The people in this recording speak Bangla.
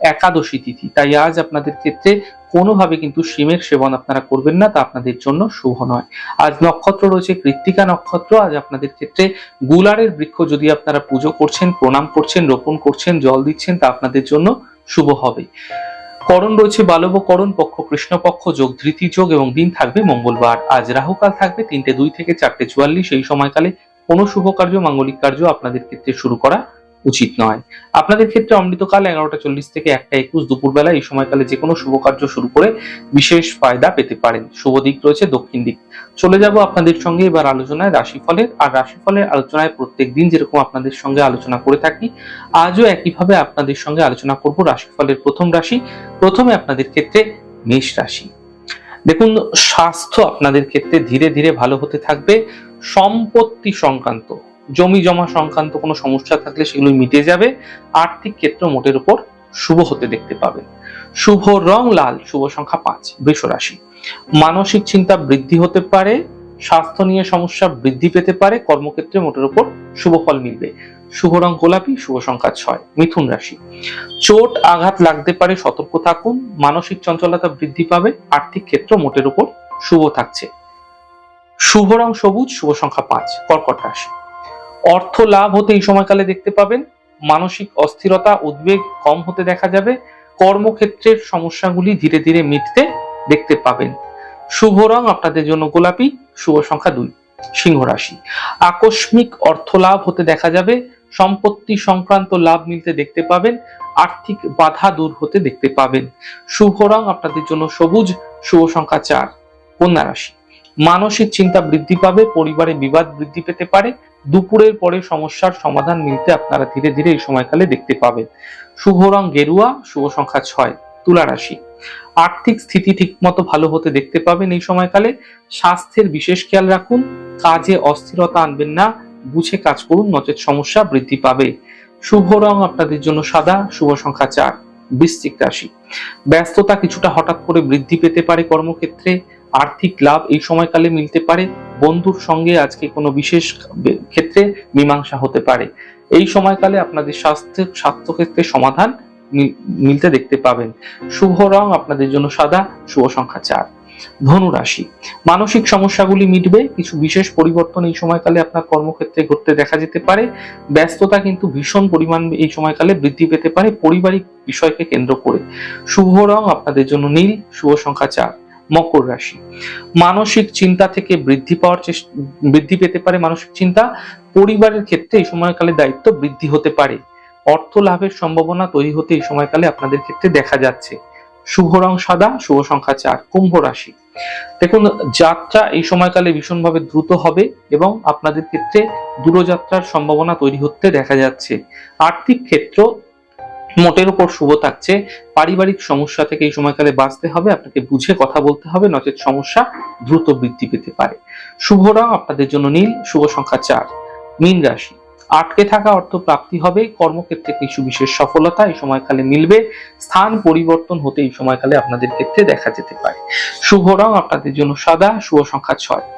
একাদশী তিথি। তাই আজ আপনাদের ক্ষেত্রে কোনোভাবে কিন্তু শিমের সেবন আপনারা করবেন না, তা আপনাদের জন্য শুভ নয়। আজ নক্ষত্র রয়েছে, কৃত্তিকা নক্ষত্র। আজ আপনাদের ক্ষেত্রে গুলারের বৃক্ষ যদি আপনারা পুজো করছেন, প্রণাম করছেন, রোপণ করছেন, জল দিচ্ছেন, তা আপনাদের জন্য শুভ হবে। করণ রয়েছে, বালব করণ, পক্ষ কৃষ্ণপক্ষ যোগ ধৃতি যোগ এবং দিন থাকবে মঙ্গলবার। আজ রাহুকাল থাকবে, তিনটে দুই থেকে চারটে চুয়াল্লিশ। এই সময়কালে কোনো শুভ কার্য, মাঙ্গলিক কার্য আপনাদের ক্ষেত্রে শুরু করা উচিত নয়। আপনাদের ক্ষেত্রে অমৃতকাল এগারোটা চল্লিশ থেকে একটা একুশ দুপুরবেলা এই সময়কালে যে কোনো শুভ কার্য শুরু করে বিশেষ ফায়দা পেতে পারেন। শুভ দিক রয়েছে দক্ষিণ দিক। চলে যাব আপনাদের সঙ্গে এবার আলোচনায় রাশিফলের। আর রাশিফলের আলোচনায় প্রত্যেক দিন যেরকম আপনাদের সঙ্গে আলোচনা করে থাকি, আজও একইভাবে আপনাদের সঙ্গে আলোচনা করব রাশিফলের প্রথম রাশি, প্রথমে আপনাদের ক্ষেত্রে মেষ রাশি। দেখুন, স্বাস্থ্য আপনাদের ক্ষেত্রে ধীরে ধীরে ভালো হতে থাকবে। সম্পত্তি সংক্রান্ত জমি জমা সংক্রান্ত কোনো সমস্যা থাকলে সেগুলো মিটে যাবে। আর্থিক ক্ষেত্র মোটের উপর শুভ হতে দেখতে পাবেন শুভ রং লাল, শুভ সংখ্যা পাঁচ, বৃষ রাশি। মানসিক চিন্তা বৃদ্ধি হতে পারে, স্বাস্থ্য নিয়ে সমস্যা বৃদ্ধি পেতে পারে, কর্মক্ষেত্রে মোটের উপর শুভ ফল মিলবে। শুভ রং গোলাপি, শুভ সংখ্যা ছয়, মিথুন রাশি। চোট, আঘাত লাগতে পারে, সতর্ক থাকুন, মানসিক চঞ্চলতা বৃদ্ধি পাবে, আর্থিক ক্ষেত্র মোটের উপর শুভ থাকছে। শুভ রং সবুজ, শুভ সংখ্যা পাঁচ, কর্কট রাশি। অর্থ লাভ হতে এই সময়কালে দেখতে পাবেন। মানসিক অস্থিরতা, উদ্বেগ কম হতে দেখা যাবে। কর্মক্ষেত্রের সমস্যাগুলি ধীরে ধীরে মিটতে দেখতে পাবেন। শুভ রং আপনাদের জন্য গোলাপি, শুভ সংখ্যা দুই, সিংহ রাশি। আকস্মিক অর্থ লাভ হতে দেখা যাবে। সম্পত্তি সংক্রান্ত লাভ মিলতে দেখতে পাবেন। আর্থিক বাধা দূর হতে দেখতে পাবেন। শুভ রং আপনাদের জন্য সবুজ, শুভ সংখ্যা চার, কন্যা রাশি। মানসিক চিন্তা বৃদ্ধি পাবে, পরিবারে বিবাদ বৃদ্ধি পেতে পারে। দুপুরের পরে সমস্যার সমাধান মিলতে আপনারা ধীরে ধীরে এই সময়কালে দেখতে পাবেন। শুভ রং গেরুয়া, শুভ সংখ্যা ছয়, তুলা রাশি। আর্থিক স্থিতি ঠিকমতো ভালো হতে দেখতে পাবেন এই সময়কালে। স্বাস্থ্যের বিশেষ খেয়াল রাখুন, কাজে অস্থিরতা আনবেন না, বুঝে কাজ করুন, নচেত সমস্যা বৃদ্ধি পাবে। শুভ রং আপনাদের জন্য সাদা, শুভ সংখ্যা চার, বৃশ্চিক রাশি। ব্যস্ততা কিছুটা হঠাৎ করে বৃদ্ধি পেতে পারে কর্মক্ষেত্রে। আর্থিক লাভ এই সময়কালে মিলতে পারে। বন্ধুর সঙ্গে আজকে কোনো বিশেষ ক্ষেত্রে মীমাংসা হতে পারে। এই সময়কালে আপনাদের স্বাস্থ্য স্বাস্থ্য ক্ষেত্রে সমাধান মিলতে দেখতে পাবেন। শুভ রং আপনাদের জন্য সাদা, শুভ সংখ্যা চার। ধনুরাশি। মানসিক সমস্যাগুলি মিটবে, কিছু বিশেষ পরিবর্তন এই সময়কালে আপনার কর্মক্ষেত্রে ঘটতে দেখা যেতে পারে। ব্যস্ততা কিন্তু ভীষণ পরিমাণ এই সময়কালে বৃদ্ধি পেতে পারে। পারিবারিক বিষয়কে কেন্দ্র করে। শুভ রং আপনাদের জন্য নীল, শুভ সংখ্যা চার। মকর রাশি। মানসিক চিন্তা থেকে বৃদ্ধি পাওয়ার চেষ্টা বৃদ্ধি পেতে পারে মানসিক চিন্তা। পরিবারের ক্ষেত্রে এই সময়কালে দায়িত্ব বৃদ্ধি হতে পারে। অর্থ লাভের সম্ভাবনা তৈরি হতে এই সময়কালে আপনাদের ক্ষেত্রে দেখা যাচ্ছে। শুভ রং সাদা, শুভ সংখ্যা চার, কুম্ভ রাশি। দেখুন, যাত্রা এই সময়কালে ভীষণভাবে দ্রুত হবে এবং আপনাদের ক্ষেত্রে দূরযাত্রার সম্ভাবনা তৈরি হতে দেখা যাচ্ছে। আর্থিক ক্ষেত্র মোটের উপর শুভ থাকছে। পারিবারিক সমস্যা থেকে এই সময়কালে বাঁচতে হবে, আপনাকে বুঝে কথা বলতে হবে, নচেত সমস্যা দ্রুত বৃদ্ধি পেতে পারে। শুভ রং আপনাদের জন্য নীল, শুভ সংখ্যা চার। মীন রাশি, আটকে থাকা অর্থ প্রাপ্তি হবে, কর্মক্ষেত্রে কিছু বিশেষ সফলতা এই সময়কালে মিলবে, স্থান পরিবর্তন হতে এই সময়কালে আপনাদের ক্ষেত্রে দেখা যেতে পারে। শুভ রং আপনাদের জন্য সাদা, শুভ সংখ্যা ছয়।